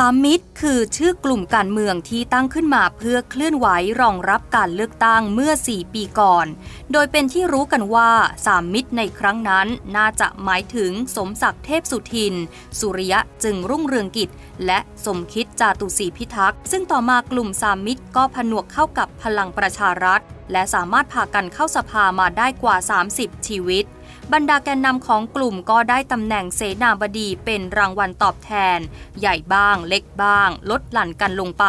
สามมิตรคือชื่อกลุ่มการเมืองที่ตั้งขึ้นมาเพื่อเคลื่อนไหวรองรับการเลือกตั้งเมื่อ 4 ปีก่อน โดยเป็นที่รู้กันว่าสามมิตรในครั้งนั้นน่าจะหมายถึงสมศักดิ์เทพสุทิน สุริยะจึงรุ่งเรืองกิจ และสมคิดจาตุศรีพิทักษ์ ซึ่งต่อมากลุ่มสามมิตรก็ผนวกเข้ากับพลังประชารัฐ และสามารถพากันเข้าสภามาได้กว่า 30 ชีวิต บรรดาแกนนำของกลุ่มก็ได้ตำแหน่งเสนาบดีเป็นรางวัลตอบแทน ใหญ่บ้างเล็กบ้าง ลดหลั่นกันลงไป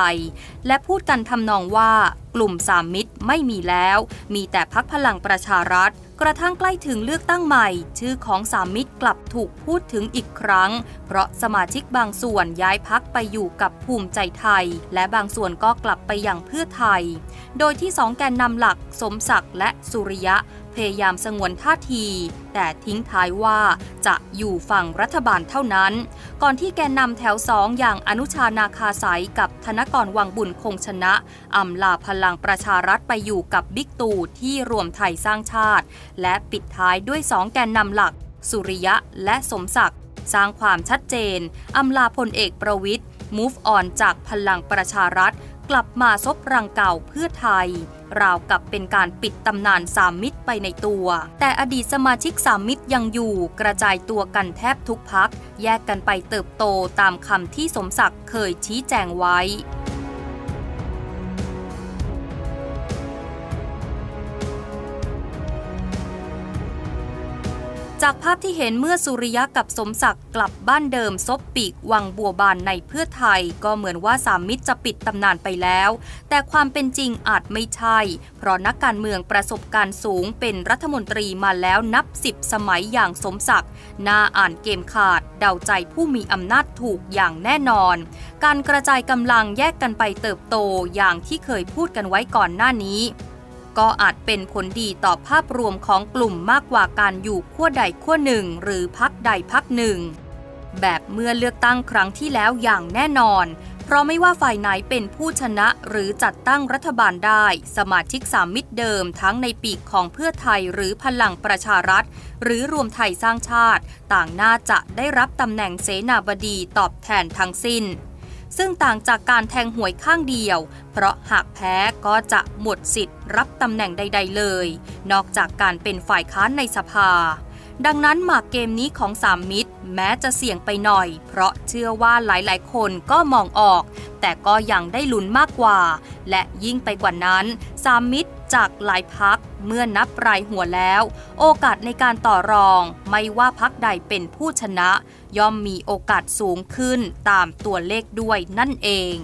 และพูดกันทำนองว่ากลุ่มสามมิตรไม่มีแล้ว มีแต่พักพลังประชารัฐกระทั่งใกล้ถึงเลือกตั้งใหม่ ชื่อของสามมิตรกลับถูกพูดถึงอีกครั้ง เพราะสมาชิกบางส่วนย้ายพักไปอยู่กับภูมิใจไทย และบางส่วนก็กลับไปอย่างเพื่อไทย โดยที่สองแกนนำหลักสมศักดิ์และสุริยะ พยายามสงวนท่าที แต่ทิ้งท้ายว่าจะอยู่ฝั่งรัฐบาลเท่านั้น ก่อนที่แกนนำแถวสองอย่างอนุชานาคาสายกับธนกรวังบุญคงชนะอำลาพลังประชารัฐไปอยู่กับบิ๊กตู่ที่รวมไทยสร้างชาติ และปิดท้ายด้วยสองแกนนำหลัก สุริยะและสมศักดิ์สร้างความชัดเจนอำลาพลเอกประวิทย์ move on จากพลังประชารัฐ กลับมาซบรังเก่าเพื่อไทย ราวกับเป็นการปิดตำนานสามมิตรไปในตัว แต่อดีตสมาชิกสามมิตรยังอยู่กระจายตัวกันแทบทุกพัก แยกกันไปเติบโตตามคำที่สมศักดิ์เคยชี้แจงไว้ จากภาพที่เห็นเมื่อสุริยะกับสมศักดิ์กลับบ้านเดิมซบปีกวังบัวบานในเพื่อไทย ก็เหมือนว่าสามมิตรจะปิดตำนานไปแล้ว แต่ความเป็นจริงอาจไม่ใช่ เพราะนักการเมืองประสบการณ์สูงเป็นรัฐมนตรีมาแล้วนับสิบสมัยอย่างสมศักดิ์น่าอ่านเกมขาด เดาใจผู้มีอำนาจถูกอย่างแน่นอน การกระจายกำลังแยกกันไปเติบโตอย่างที่เคยพูดกันไว้ก่อนหน้านี้ ก็อาจเป็นผลดีต่อภาพรวมของกลุ่มมากกว่าการอยู่ขั้วใดขั้วหนึ่ง หรือพักใดพักหนึ่ง แบบเมื่อเลือกตั้งครั้งที่แล้วอย่างแน่นอน เพราะไม่ว่าฝ่ายไหนเป็นผู้ชนะหรือจัดตั้งรัฐบาลได้ สมาชิกสามมิตรเดิมทั้งในปีกของเพื่อไทยหรือพลังประชารัฐ หรือรวมไทยสร้างชาติ ต่างน่าจะได้รับตำแหน่งเสนาบดีตอบแทนทั้งสิ้น ซึ่งต่างจากการแทงหวยข้างเดียว เพราะหากแพ้ก็จะหมดสิทธิ์รับตำแหน่งใด ๆ เลย นอกจากการเป็นฝ่ายค้านในสภา ดังนั้นหมากเกมนี้ของสามมิตร แม้จะเสี่ยงไปหน่อย เพราะเชื่อว่าหลายๆ คนก็มองออก แต่ก็ยังได้ลุ้นมากกว่า และยิ่งไปกว่านั้นามมิตรจากหลายพักเมื่อนับรายหัวแล้ว โอกาสในการต่อรองไม่ว่าพักใดเป็นผู้ชนะ ย่อมมีโอกาสสูงขึ้นตามตัวเลขด้วยนั่นเอง